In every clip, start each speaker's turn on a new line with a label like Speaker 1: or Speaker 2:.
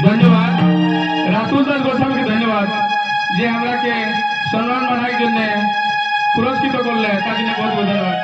Speaker 1: धन्यवाद। राहुल दास गोस्वी के धन्यवाद। जे हमारा के सम्मान बढ़ाई के लिए पुरस्कृत कर ताकि बहुत बहुत धन्यवाद।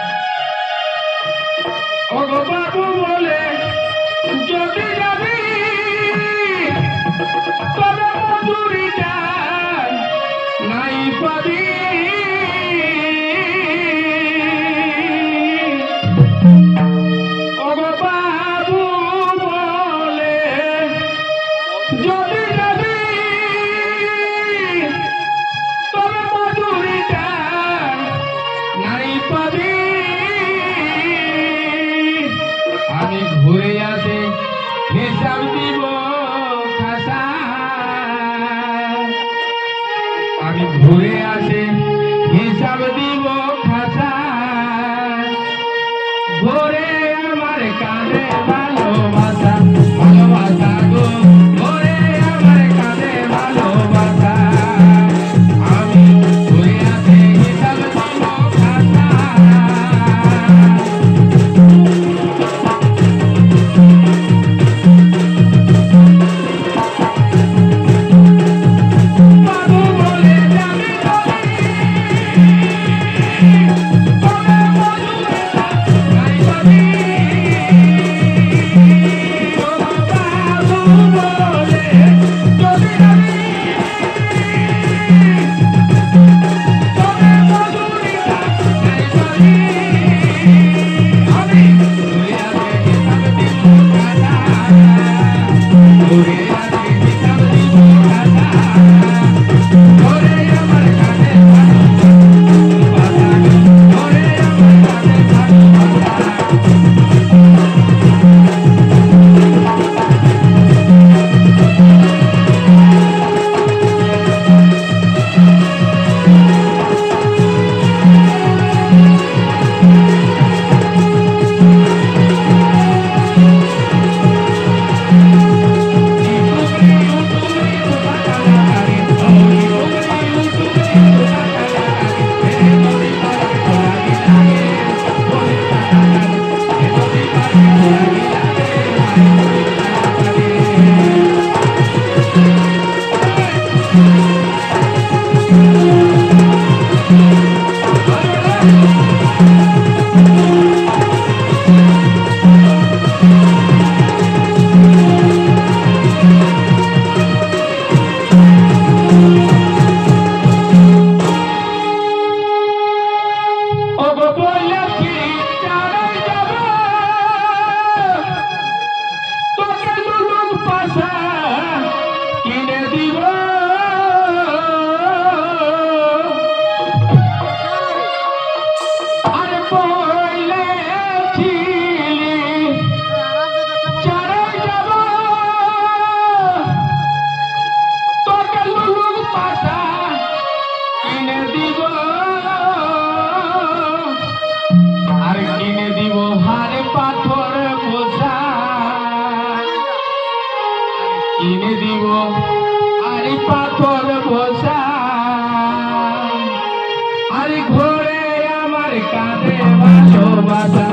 Speaker 1: ভোরে আমার কানে দিব আরে পাথর বসা। আরে ঘরে আমার কাঁধে বাসো বাসা